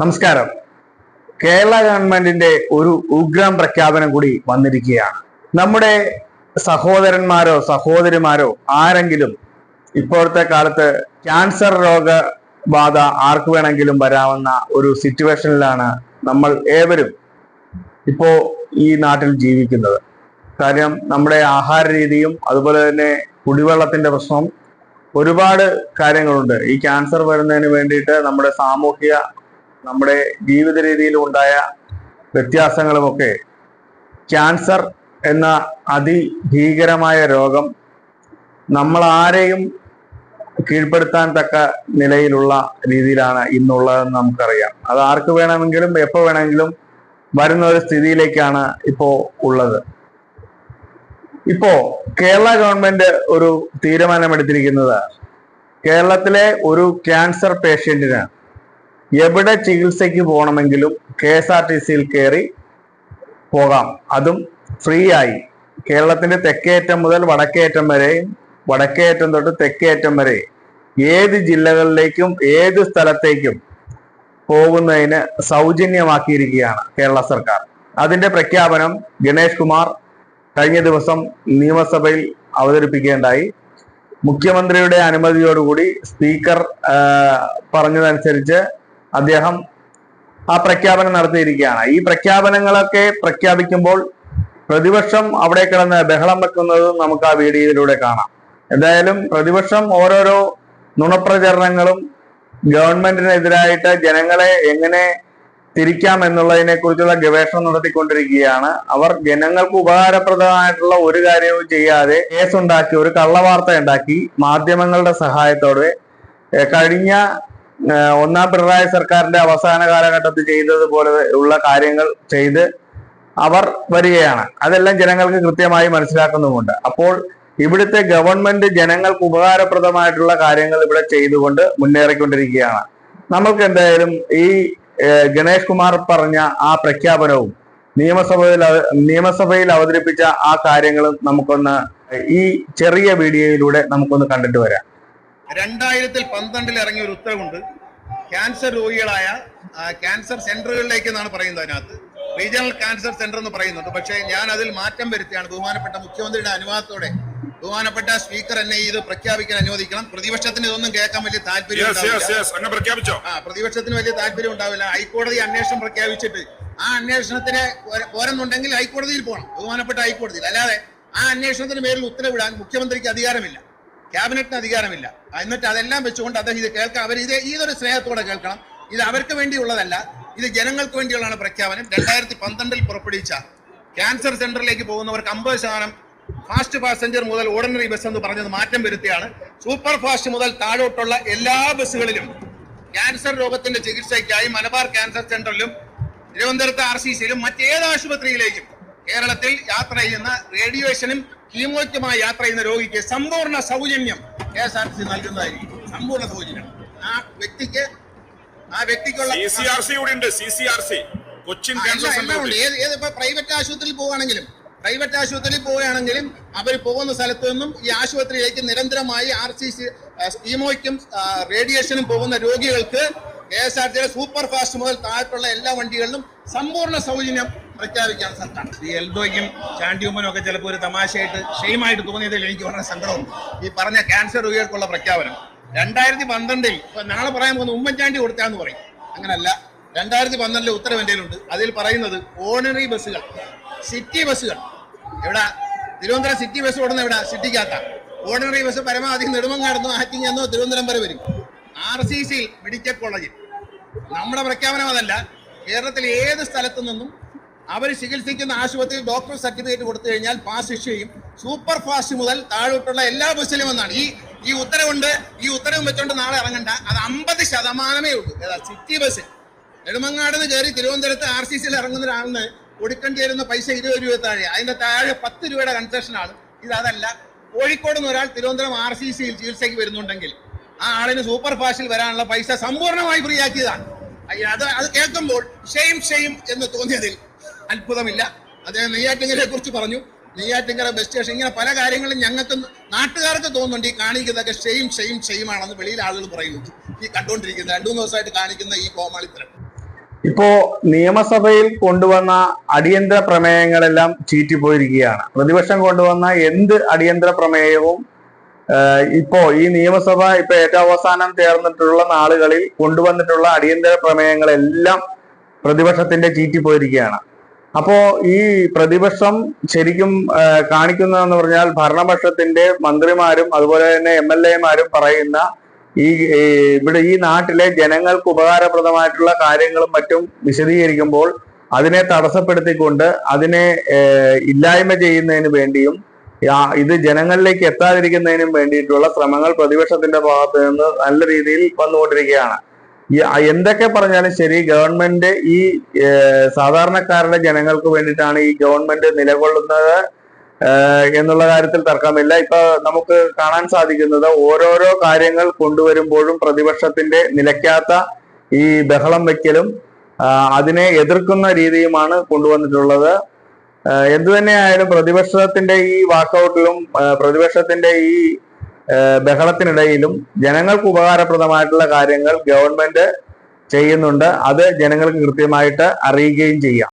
നമസ്കാരം. കേരള ഗവൺമെന്റിന്റെ ഒരു ഉഗ്രം പ്രഖ്യാപനം കൂടി വന്നിരിക്കുകയാണ്. നമ്മുടെ സഹോദരന്മാരോ സഹോദരിമാരോ ആരെങ്കിലും ഇപ്പോഴത്തെ കാലത്ത് ക്യാൻസർ രോഗബാധ ആർക്ക് വേണമെങ്കിലും വരാവുന്ന ഒരു സിറ്റുവേഷനിലാണ് നമ്മൾ ഏവരും ഇപ്പോ ഈ നാട്ടിൽ ജീവിക്കുന്നത്. കാര്യം നമ്മുടെ ആഹാര രീതിയും അതുപോലെ തന്നെ കുടിവെള്ളത്തിന്റെ പ്രശ്നം ഒരുപാട് കാര്യങ്ങളുണ്ട്. ഈ ക്യാൻസർ വരുന്നതിന് വേണ്ടിയിട്ട് നമ്മുടെ സാമൂഹിക നമ്മുടെ ജീവിത രീതിയിൽ ഉണ്ടായ വ്യത്യാസങ്ങളുമൊക്കെ ക്യാൻസർ എന്ന അതിഭീകരമായ രോഗം നമ്മൾ ആരെയും കീഴ്പ്പെടുത്താൻ തക്ക നിലയിലുള്ള രീതിയിലാണ് ഇന്നുള്ളതെന്ന് നമുക്കറിയാം. അത് ആർക്ക് വേണമെങ്കിലും എപ്പോൾ വേണമെങ്കിലും വരുന്ന ഒരു സ്ഥിതിയിലേക്കാണ് ഇപ്പോൾ ഉള്ളത്. ഇപ്പോ കേരള ഗവൺമെന്റ് ഒരു തീരുമാനമെടുത്തിരിക്കുന്നത് കേരളത്തിലെ ഒരു ക്യാൻസർ പേഷ്യന്റിന് എവിടെ ചികിത്സയ്ക്ക് പോകണമെങ്കിലും കെ എസ് ആർ ടി സിയിൽ കയറി പോകാം. അതും ഫ്രീ ആയി കേരളത്തിന്റെ തെക്കേറ്റം മുതൽ വടക്കേറ്റം വരെയും വടക്കേറ്റം തൊട്ട് തെക്കേറ്റം വരെ ഏത് ജില്ലകളിലേക്കും ഏത് സ്ഥലത്തേക്കും പോകുന്നതിന് സൗജന്യമാക്കിയിരിക്കുകയാണ് കേരള സർക്കാർ. അതിന്റെ പ്രഖ്യാപനം ഗണേഷ് കുമാർ കഴിഞ്ഞ ദിവസം നിയമസഭയിൽ അവതരിപ്പിക്കേണ്ടായി മുഖ്യമന്ത്രിയുടെ അനുമതിയോടുകൂടി സ്പീക്കർ പറഞ്ഞതനുസരിച്ച് അദ്ദേഹം ആ പ്രഖ്യാപനം നടത്തിയിരിക്കുകയാണ്. ഈ പ്രഖ്യാപനങ്ങളൊക്കെ പ്രഖ്യാപിക്കുമ്പോൾ പ്രതിപക്ഷം അവിടെ കിടന്ന് ബഹളം വെക്കുന്നതും നമുക്ക് ആ വീഡിയോയിലൂടെ കാണാം. എന്തായാലും പ്രതിപക്ഷം ഓരോരോ നുണപ്രചരണങ്ങളും ഗവൺമെന്റിനെതിരായിട്ട് ജനങ്ങളെ എങ്ങനെ തിരിക്കാം എന്നുള്ളതിനെ കുറിച്ചുള്ള ഗവേഷണം നടത്തിക്കൊണ്ടിരിക്കുകയാണ്. അവർ ജനങ്ങൾക്ക് ഉപകാരപ്രദമായിട്ടുള്ള ഒരു കാര്യവും ചെയ്യാതെ കേസുണ്ടാക്കി ഒരു കള്ളവാർത്ത ഉണ്ടാക്കി മാധ്യമങ്ങളുടെ സഹായത്തോടെ കഴിഞ്ഞ ഒന്നാം പിണറായി സർക്കാരിന്റെ അവസാന കാലഘട്ടത്തിൽ ചെയ്തതുപോലെ ഉള്ള കാര്യങ്ങൾ ചെയ്ത് അവർ വരികയാണ്. അതെല്ലാം ജനങ്ങൾക്ക് കൃത്യമായി മനസ്സിലാക്കുന്നുമുണ്ട്. അപ്പോൾ ഇവിടുത്തെ ഗവൺമെന്റ് ജനങ്ങൾക്ക് ഉപകാരപ്രദമായിട്ടുള്ള കാര്യങ്ങൾ ഇവിടെ ചെയ്തുകൊണ്ട് മുന്നേറിക്കൊണ്ടിരിക്കുകയാണ്. നമ്മൾക്ക് എന്തായാലും ഈ ഗണേഷ് കുമാർ പറഞ്ഞ ആ പ്രഖ്യാപനവും നിയമസഭയിൽ നിയമസഭയിൽ അവതരിപ്പിച്ച ആ കാര്യങ്ങളും നമുക്കൊന്ന് ഈ ചെറിയ വീഡിയോയിലൂടെ നമുക്കൊന്ന് കണ്ടിട്ട് വരാം. രണ്ടായിരത്തിൽ പന്ത്രണ്ടിൽ ഇറങ്ങിയ ഒരു ഉത്തരവുണ്ട്. ക്യാൻസർ രോഗികളായ ക്യാൻസർ സെന്ററുകളിലേക്ക് എന്നാണ് പറയുന്നത് അതിനകത്ത്. റീജിയണൽ ക്യാൻസർ സെന്റർ എന്ന് പറയുന്നുണ്ട്. പക്ഷേ ഞാൻ അതിൽ മാറ്റം വരുത്തിയാണ് ബഹുമാനപ്പെട്ട മുഖ്യമന്ത്രിയുടെ അനുവാദത്തോടെ. ബഹുമാനപ്പെട്ട സ്പീക്കർ എന്നെ ഇത് പ്രഖ്യാപിക്കാൻ അനുവദിക്കണം. പ്രതിപക്ഷത്തിന് ഇതൊന്നും കേൾക്കാൻ വലിയ താല്പര്യം പ്രഖ്യാപിച്ചോ? ആ പ്രതിപക്ഷത്തിന് വലിയ താല്പര്യം ഉണ്ടാവില്ല. ഹൈക്കോടതി അന്വേഷണം പ്രഖ്യാപിച്ചിട്ട് ആ അന്വേഷണത്തിന് പോര- പോരെന്നുണ്ടെങ്കിൽ ഹൈക്കോടതിയിൽ പോകണം ബഹുമാനപ്പെട്ട ഹൈക്കോടതിയിൽ. അല്ലാതെ ആ അന്വേഷണത്തിന് പേരിൽ ഉത്തരവിടാൻ മുഖ്യമന്ത്രിക്ക് അധികാരമില്ല. ക്യാബിനറ്റിന് അധികാരമില്ല. എന്നിട്ട് അതെല്ലാം വെച്ചുകൊണ്ട് അദ്ദേഹം ഇത് കേൾക്കാം. അവർ ഇത് ഇതൊരു സ്നേഹത്തോടെ കേൾക്കണം. ഇത് അവർക്ക് വേണ്ടിയുള്ളതല്ല. ഇത് ജനങ്ങൾക്ക് വേണ്ടിയുള്ളതാണ് പ്രഖ്യാപനം. രണ്ടായിരത്തി പന്ത്രണ്ടിൽ പുറപ്പെടുവിച്ച ക്യാൻസർ സെന്ററിലേക്ക് പോകുന്നവർക്ക് അമ്പത് ശതമാനം ഫാസ്റ്റ് പാസഞ്ചർ മുതൽ ഓർഡിനറി ബസ് എന്ന് പറഞ്ഞത് മാറ്റം വരുത്തിയാണ്. സൂപ്പർ ഫാസ്റ്റ് മുതൽ താഴോട്ടുള്ള എല്ലാ ബസ്സുകളിലും ക്യാൻസർ രോഗത്തിന്റെ ചികിത്സയ്ക്കായി മലബാർ ക്യാൻസർ സെന്ററിലും തിരുവനന്തപുരത്ത് ആർ സി സിയിലും മറ്റേത് ആശുപത്രിയിലേക്കും കേരളത്തിൽ യാത്ര ചെയ്യുന്ന റേഡിയേഷനും കീമോയ്ക്കുമായി യാത്ര ചെയ്യുന്ന രോഗിക്ക് സമ്പൂർണ സൗജന്യം K S R T C നൽകുന്നതായിരിക്കും. സമ്പൂർണ സൗജന്യം. ആ വ്യക്തിക്ക് ആ വ്യക്തിക്കുള്ള കൊച്ചിൻ പ്രൈവറ്റ് ആശുപത്രിയിൽ പോവുകയാണെങ്കിലും പ്രൈവറ്റ് ആശുപത്രിയിൽ പോവുകയാണെങ്കിലും അവർ പോകുന്ന സ്ഥലത്തു നിന്നും ഈ ആശുപത്രിയിലേക്ക് നിരന്തരമായി ആർ സി സി സ്കീമോയ്ക്കും റേഡിയേഷനും പോകുന്ന രോഗികൾക്ക് കെ എസ് ആർ ടിയുടെ സൂപ്പർ ഫാസ്റ്റ് മുതൽ താഴെയുള്ള എല്ലാ വണ്ടികളിലും സമ്പൂർണ സൗജന്യം പ്രഖ്യാപിക്കാൻ സർക്കാർ ഈ എൽദോയ്ക്കും ചാണ്ടിയുമ്മനും ഒക്കെ ചിലപ്പോൾ ഒരു തമാശയായിട്ട് ഷെയിമായിട്ട് തോന്നിയതിൽ എനിക്ക് വളരെ സങ്കടമുണ്ട് ഈ പറഞ്ഞ ക്യാൻസർ രോഗികൾക്കുള്ള പ്രഖ്യാപനം. രണ്ടായിരത്തി പന്ത്രണ്ടിൽ ഇപ്പൊ നാളെ പറയാൻ പോകുന്ന ഉമ്മൻചാണ്ടി കൊടുത്താന്ന് പറയും. അങ്ങനല്ല. രണ്ടായിരത്തി പന്ത്രണ്ടിലെ ഉത്തരവ് അതിൽ പറയുന്നത് ഓർഡിനറി ബസ്സുകൾ സിറ്റി ബസ്സുകൾ. എവിടെ? തിരുവനന്തപുരം സിറ്റി ബസ് ഓടുന്ന എവിടെ? സിറ്റിക്കകത്ത ഓർഡിനറി ബസ് പരമാവധി നെടുമങ്ങാടുന്നോ ആറ്റിങ്ങന്നോ തിരുവനന്തപുരം വരെ വരും. ആർ സി സി മെഡിക്കൽ കോളേജിൽ നമ്മുടെ പ്രഖ്യാപനം അതല്ല. കേരളത്തിലെ ഏത് സ്ഥലത്തു നിന്നും അവർ ചികിത്സിക്കുന്ന ആശുപത്രിയിൽ ഡോക്ടർ സർട്ടിഫിക്കറ്റ് കൊടുത്തു കഴിഞ്ഞാൽ പാസ് ഇഷ്യൂ ചെയ്യും സൂപ്പർ ഫാസ്റ്റ് മുതൽ താഴോട്ടുള്ള എല്ലാ ബസ്സിലും എന്നാണ്. ഈ ഈ ഉത്തരവുണ്ട് ഈ ഉത്തരവും വെച്ചോണ്ട് നാളെ ഇറങ്ങണ്ട. അത് അമ്പത് ശതമാനമേ ഉള്ളൂ. ഏതാ സിറ്റി ബസ് നെടുമങ്ങാട് നിന്ന് കയറി തിരുവനന്തപുരത്ത് ആർ സി സിയിൽ ഇറങ്ങുന്ന ഒരാളിന് കൊടുക്കേണ്ടി വരുന്ന പൈസ ഇരുപത് രൂപ താഴെ. അതിന്റെ താഴെ പത്ത് രൂപയുടെ കൺസെഷനാണ് ഇത് അതല്ല. കോഴിക്കോട് നിന്ന് ഒരാൾ തിരുവനന്തപുരം ആർ സി സിയിൽ ചികിത്സയ്ക്ക് വരുന്നുണ്ടെങ്കിൽ ആ ആളിന് സൂപ്പർ ഫാസ്റ്റിൽ വരാനുള്ള പൈസ സമ്പൂർണമായി ഫ്രീ ആക്കിയതാണ്. അത് അത് കേൾക്കുമ്പോൾ ഷെയിം ഷെയിം എന്ന് തോന്നിയതിൽ അത്ഭുതമില്ല. അദ്ദേഹം നെയ്യാറ്റിങ്കരെ കുറിച്ച് പറഞ്ഞു. നെയ്യാറ്റിങ്കര ബസ് സ്റ്റേഷൻ ഇങ്ങനെ പല കാര്യങ്ങളും ഞങ്ങൾക്ക് നാട്ടുകാർക്ക് തോന്നുന്നുണ്ട്. ഈ കാണിക്കുന്നതൊക്കെ ഷെയിം ഷെയിം ഷെയിമാണെന്ന് വെളിയിൽ ആളുകൾ പറയുന്നു ഈ കണ്ടുകൊണ്ടിരിക്കുന്ന രണ്ടു മൂന്ന് ദിവസമായിട്ട് കാണിക്കുന്ന ഈ കോമാളിത്തരം ഇപ്പോ നിയമസഭയിൽ കൊണ്ടുവന്ന അടിയന്തര പ്രമേയങ്ങളെല്ലാം ചീറ്റിപ്പോയിരിക്കുകയാണ്. പ്രതിപക്ഷം കൊണ്ടുവന്ന എന്ത് അടിയന്തര പ്രമേയവും ഇപ്പോ ഈ നിയമസഭ ഇപ്പൊ ഏറ്റവും അവസാനം ചേർന്നിട്ടുള്ള നാളുകളിൽ കൊണ്ടുവന്നിട്ടുള്ള അടിയന്തര പ്രമേയങ്ങളെല്ലാം പ്രതിപക്ഷത്തിന്റെ ചീറ്റിപ്പോയിരിക്കുകയാണ്. അപ്പോ ഈ പ്രതിപക്ഷം ശരിക്കും കാണിക്കുന്നതെന്ന് പറഞ്ഞാൽ ഭരണപക്ഷത്തിന്റെ മന്ത്രിമാരും അതുപോലെ തന്നെ എം എൽ എമാരും പറയുന്ന ഈ ഇവിടെ ഈ നാട്ടിലെ ജനങ്ങൾക്ക് ഉപകാരപ്രദമായിട്ടുള്ള കാര്യങ്ങളും മറ്റും വിശദീകരിക്കുമ്പോൾ അതിനെ തടസ്സപ്പെടുത്തിക്കൊണ്ട് അതിനെ ഇല്ലായ്മ ചെയ്യുന്നതിന് വേണ്ടിയും ഇത് ജനങ്ങളിലേക്ക് എത്താതിരിക്കുന്നതിനും വേണ്ടിയിട്ടുള്ള ശ്രമങ്ങൾ പ്രതിപക്ഷത്തിന്റെ ഭാഗത്ത് നിന്ന് നല്ല രീതിയിൽ വന്നുകൊണ്ടിരിക്കുകയാണ്. എന്തൊക്കെ പറഞ്ഞാലും ശരി ഗവൺമെന്റ് ഈ സാധാരണക്കാരുടെ ജനങ്ങൾക്ക് വേണ്ടിയിട്ടാണ് ഈ ഗവൺമെന്റ് നിലകൊള്ളുന്നത് എന്നുള്ള കാര്യത്തിൽ തർക്കമില്ല. ഇപ്പൊ നമുക്ക് കാണാൻ സാധിക്കുന്നത് ഓരോരോ കാര്യങ്ങൾ കൊണ്ടുവരുമ്പോഴും പ്രതിപക്ഷത്തിന്റെ നിലയ്ക്കാത്ത ഈ ബഹളം വെക്കലും അതിനെ എതിർക്കുന്ന രീതിയുമാണ് കൊണ്ടുവന്നിട്ടുള്ളത്. എന്തു തന്നെയായാലും പ്രതിപക്ഷത്തിന്റെ ഈ വാക്കൗട്ടിലും പ്രതിപക്ഷത്തിന്റെ ഈ ബഹളത്തിനിടയിലും ജനങ്ങൾക്ക് ഉപകാരപ്രദമായിട്ടുള്ള കാര്യങ്ങൾ ഗവൺമെന്റ് ചെയ്യുന്നുണ്ട്. അത് ജനങ്ങൾക്ക് കൃത്യമായിട്ട് അറിയുകയും ചെയ്യാം.